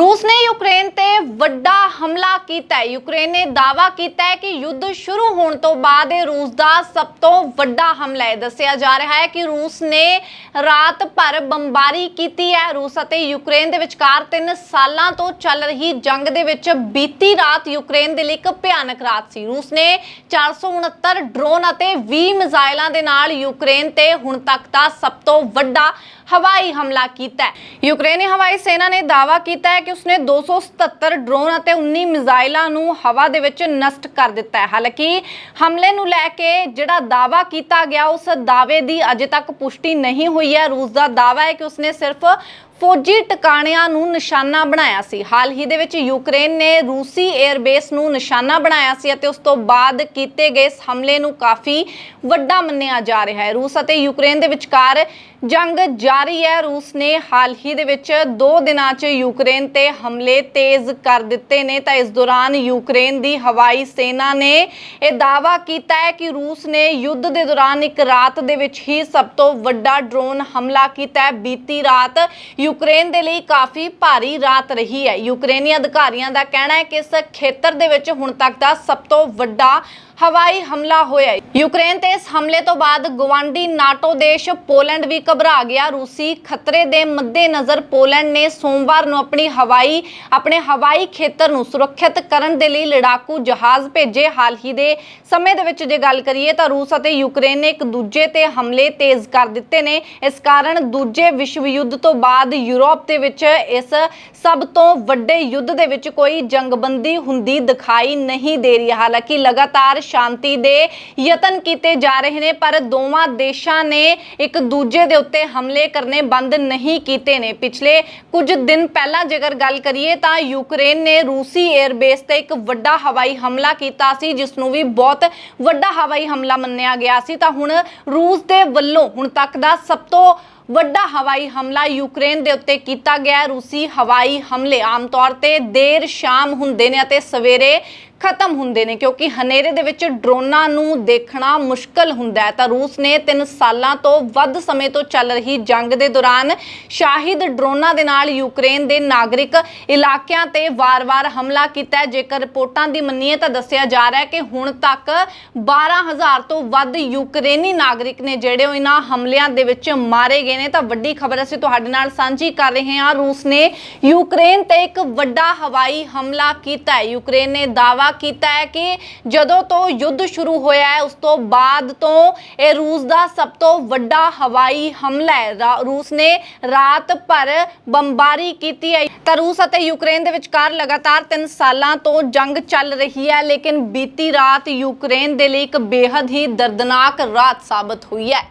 ਰੂਸ ਨੇ ਯੂਕਰੇਨ ਤੇ ਵੱਡਾ ਹਮਲਾ ਕੀਤਾ ਹੈ। ਯੂਕਰੇਨ ਨੇ ਦਾਅਵਾ ਕੀਤਾ ਹੈ ਕਿ ਯੁੱਧ ਸ਼ੁਰੂ ਹੋਣ ਤੋਂ ਬਾਅਦ ਇਹ ਰੂਸ ਦਾ ਸਭ ਤੋਂ ਵੱਡਾ ਹਮਲਾ ਹੈ। ਦੱਸਿਆ ਜਾ ਰਿਹਾ ਹੈ ਕਿ ਰੂਸ ਨੇ ਰਾਤ ਭਰ ਬੰਬਾਰੀ ਕੀਤੀ ਹੈ। ਰੂਸ ਅਤੇ ਯੂਕਰੇਨ ਦੇ ਵਿਚਕਾਰ 3 ਸਾਲਾਂ ਤੋਂ ਚੱਲ ਰਹੀ ਜੰਗ ਦੇ ਵਿੱਚ ਬੀਤੀ ਰਾਤ ਯੂਕਰੇਨ ਦੇ ਲਈ ਇੱਕ ਭਿਆਨਕ ਰਾਤ ਸੀ। ਰੂਸ ਨੇ 469 ਡਰੋਨ ਅਤੇ 20 ਮਿਜ਼ਾਈਲਾਂ ਦੇ ਨਾਲ ਯੂਕਰੇਨ ਤੇ ਹੁਣ ਤੱਕ ਦਾ ਸਭ ਤੋਂ ਵੱਡਾ ਹਵਾਈ ਹਮਲਾ ਕੀਤਾ ਹੈ। ਯੂਕਰੇਨੀ ਹਵਾਈ ਸੈਨਾ ਨੇ ਦਾਅਵਾ ਕੀਤਾ ਹੈ ਕਿ ਉਸਨੇ 277 ਡਰੋਨ ਅਤੇ 19 ਮਿਜ਼ਾਈਲਾਂ ਨੂੰ ਹਵਾ ਦੇ ਵਿੱਚ ਨਸ਼ਟ ਕਰ ਦਿੱਤਾ ਹੈ। ਹਾਲਾਂਕਿ ਹਮਲੇ ਨੂੰ ਲੈ ਕੇ ਜਿਹੜਾ ਦਾਅਵਾ ਕੀਤਾ ਗਿਆ, ਉਸ ਦਾਅਵੇ ਦੀ ਅਜੇ ਤੱਕ ਪੁਸ਼ਟੀ ਨਹੀਂ ਹੋਈ ਹੈ। ਰੂਸ ਦਾ ਦਾਅਵਾ ਹੈ ਕਿ ਉਸਨੇ ਸਿਰਫ ਫੌਜੀ ਟਿਕਾਣਿਆਂ ਨੂੰ ਨਿਸ਼ਾਨਾ ਬਣਾਇਆ ਸੀ। ਹਾਲ ਹੀ ਦੇ ਵਿੱਚ ਯੂਕਰੇਨ ਨੇ ਰੂਸੀ 에ਅਰਬੇਸ ਨੂੰ ਨਿਸ਼ਾਨਾ ਬਣਾਇਆ ਸੀ ਅਤੇ ਉਸ ਤੋਂ ਬਾਅਦ ਕੀਤੇ ਗਏ ਇਸ ਹਮਲੇ ਨੂੰ ਕਾਫੀ ਵੱਡਾ ਮੰਨਿਆ ਜਾ ਰਿਹਾ ਹੈ। ਰੂਸ ਅਤੇ ਯੂਕਰੇਨ ਦੇ ਵਿਚਕਾਰ ਜੰਗ ਜਾਰੀ ਹੈ। ਰੂਸ ਨੇ ਹਾਲ ਹੀ ਦੇ ਵਿੱਚ 2 ਦਿਨਾਂ 'ਚ ਯੂਕਰੇਨ ਤੇ ਹਮਲੇ ਤੇਜ਼ ਕਰ ਦਿੱਤੇ ਨੇ। ਤਾਂ ਇਸ ਦੌਰਾਨ ਯੂਕਰੇਨ ਦੀ ਹਵਾਈ ਸੈਨਾ ਨੇ ਇਹ ਦਾਅਵਾ ਕੀਤਾ ਹੈ ਕਿ ਰੂਸ ਨੇ ਯੁੱਧ ਦੇ ਦੌਰਾਨ ਇੱਕ ਰਾਤ ਦੇ ਵਿੱਚ ਹੀ ਸਭ ਤੋਂ ਵੱਡਾ ਡਰੋਨ ਹਮਲਾ ਕੀਤਾ ਹੈ। ਬੀਤੀ ਰਾਤ ਯੂਕਰੇਨ ਦੇ ਲਈ ਕਾਫੀ ਭਾਰੀ ਰਾਤ ਰਹੀ ਹੈ। ਯੂਕਰੇਨੀ ਅਧਿਕਾਰੀਆਂ ਦਾ ਕਹਿਣਾ ਹੈ ਕਿ ਇਸ ਖੇਤਰ ਦੇ ਵਿੱਚ ਹੁਣ ਤੱਕ ਦਾ ਸਭ ਤੋਂ ਵੱਡਾ ਹਵਾਈ ਹਮਲਾ ਹੋਇਆ। ਹੈ ਯੂਕਰੇਨ ਤੇ ਇਸ ਹਮਲੇ ਤੋਂ ਬਾਅਦ ਗਵਾਂਡੀ ਨਾਟੋ ਦੇਸ਼ ਪੋਲੈਂਡ ਵੀ ਘਬਰਾ ਗਿਆ। ਰੂਸੀ ਖਤਰੇ ਦੇ ਮੱਦੇਨਜ਼ਰ ਪੋਲੈਂਡ ਨੇ ਸੋਮਵਾਰ ਨੂੰ ਆਪਣੀ ਹਵਾਈ, ਆਪਣੇ ਹਵਾਈ ਖੇਤਰ ਨੂੰ ਸੁਰੱਖਿਅਤ ਕਰਨ ਦੇ ਲਈ ਲੜਾਕੂ ਜਹਾਜ਼ ਭੇਜੇ। ਹਾਲ ਹੀ ਦੇ ਸਮੇਂ ਦੇ ਵਿੱਚ ਜੇ ਗੱਲ ਕਰੀਏ ਤਾਂ ਰੂਸ ਅਤੇ ਯੂਕਰੇਨ ਨੇ ਇੱਕ ਦੂਜੇ ਤੇ ਹਮਲੇ ਤੇਜ਼ ਕਰ ਦਿੱਤੇ ਨੇ। ਇਸ ਕਾਰਨ ਦੂਜੇ ਵਿਸ਼ਵ ਯੁੱਧ ਤੋਂ ਬਾਅਦ ਯੂਰਪ ਦੇ ਵਿੱਚ ਇਸ ਸਭ ਤੋਂ ਵੱਡੇ ਯੁੱਧ ਦੇ ਵਿੱਚ ਕੋਈ ਜੰਗਬੰਦੀ ਹੁੰਦੀ ਦਿਖਾਈ ਨਹੀਂ ਦੇ ਰਹੀ। ਹਾਲਾਂਕਿ ਲਗਾਤਾਰ ਸ਼ਾਂਤੀ ਦੇ ਯਤਨ ਕੀਤੇ ਜਾ ਰਹੇ ਨੇ, ਪਰ ਦੋਵਾਂ ਦੇਸ਼ਾਂ ਨੇ ਇੱਕ ਦੂਜੇ ਦੇ ਉੱਤੇ ਹਮਲੇ ਕਰਨੇ ਬੰਦ ਨਹੀਂ ਕੀਤੇ ਨੇ। ਪਿਛਲੇ ਕੁਝ ਦਿਨ ਪਹਿਲਾਂ ਜੇਕਰ ਗੱਲ ਕਰੀਏ ਤਾਂ ਯੂਕਰੇਨ ਨੇ ਰੂਸੀ 에ਅਰਬੇਸ ਤੇ ਇੱਕ ਵੱਡਾ ਹਵਾਈ ਹਮਲਾ ਕੀਤਾ ਸੀ, ਜਿਸ ਨੂੰ ਵੀ ਬਹੁਤ ਵੱਡਾ ਹਵਾਈ ਹਮਲਾ ਮੰਨਿਆ ਗਿਆ ਸੀ। ਤਾਂ ਹੁਣ ਰੂਸ ਦੇ ਵੱਲੋਂ ਹੁਣ ਤੱਕ ਦਾ ਸਭ ਤੋਂ ਵੱਡਾ ਹਵਾਈ ਹਮਲਾ ਯੂਕਰੇਨ ਦੇ ਉੱਤੇ ਕੀਤਾ ਗਿਆ ਰੂਸੀ ਹਵਾਈ ਹਮਲੇ ਆਮ ਤੌਰ ਤੇ ਦੇਰ ਸ਼ਾਮ ਹੁੰਦੇ ਨੇ ਅਤੇ ਸਵੇਰੇ ਖਤਮ ਹੁੰਦੇ ਨੇ, ਕਿਉਂਕਿ ਹਨੇਰੇ ਦੇ ਵਿੱਚ ਡਰੋਨਾਂ ਨੂੰ ਦੇਖਣਾ ਮੁਸ਼ਕਲ ਹੁੰਦਾ ਹੈ। ਤਾਂ ਰੂਸ ਨੇ 3 ਸਾਲਾਂ ਤੋਂ ਵੱਧ ਸਮੇਂ ਤੋਂ ਚੱਲ ਰਹੀ ਜੰਗ ਦੇ ਦੌਰਾਨ ਸ਼ਾਹਿਦ ਡਰੋਨਾਂ ਦੇ ਨਾਲ ਯੂਕਰੇਨ ਦੇ ਨਾਗਰਿਕ ਇਲਾਕਿਆਂ ਤੇ ਵਾਰ-ਵਾਰ ਹਮਲਾ ਕੀਤਾ ਜੇਕਰ ਰਿਪੋਰਟਾਂ ਦੀ ਮੰਨੀਏ ਤਾਂ ਦੱਸਿਆ ਜਾ ਰਿਹਾ ਹੈ ਕਿ ਹੁਣ ਤੱਕ 12000 ਤੋਂ ਵੱਧ ਯੂਕਰੇਨੀ ਨਾਗਰਿਕ ਨੇ ਜਿਹੜੇ ਉਹ ਇਹਨਾਂ ਹਮਲਿਆਂ ਦੇ ਵਿੱਚ ਮਾਰੇ ਗਏ ਨੇ ਤਾਂ ਵੱਡੀ ਖਬਰ ਅਸੀਂ ਤੁਹਾਡੇ ਨਾਲ ਸਾਂਝੀ ਕਰ ਰਹੇ ਹਾਂ। ਰੂਸ ਨੇ ਯੂਕਰੇਨ ਤੇ ਇੱਕ ਵੱਡਾ ਹਵਾਈ ਹਮਲਾ ਕੀਤਾ ਹੈ। ਯੂਕਰੇਨ ਨੇ ਦਾਅਵਾ ਕੀਤਾ ਹੈ ਕਿ ਜਦੋਂ ਤੋਂ ਯੁੱਧ ਸ਼ੁਰੂ ਹੋਇਆ ਹੈ, ਉਸ ਤੋਂ ਬਾਅਦ ਤੋਂ ਇਹ ਰੂਸ ਦਾ ਸਭ ਤੋਂ ਵੱਡਾ ਹਵਾਈ ਹਮਲਾ ਹੈ। ਰੂਸ ਨੇ ਰਾਤ ਭਰ ਬੰਬਾਰੀ ਕੀਤੀ ਹੈ। ਤਾਂ ਰੂਸ ਅਤੇ ਯੂਕਰੇਨ ਦੇ ਵਿਚਕਾਰ ਲਗਾਤਾਰ 3 ਸਾਲਾਂ ਤੋਂ ਜੰਗ ਚੱਲ ਰਹੀ ਹੈ, ਲੇਕਿਨ ਬੀਤੀ ਰਾਤ ਯੂਕਰੇਨ ਦੇ ਲਈ ਇੱਕ ਬੇहद ਹੀ ਦਰਦਨਾਕ ਰਾਤ ਸਾਬਤ ਹੋਈ ਹੈ।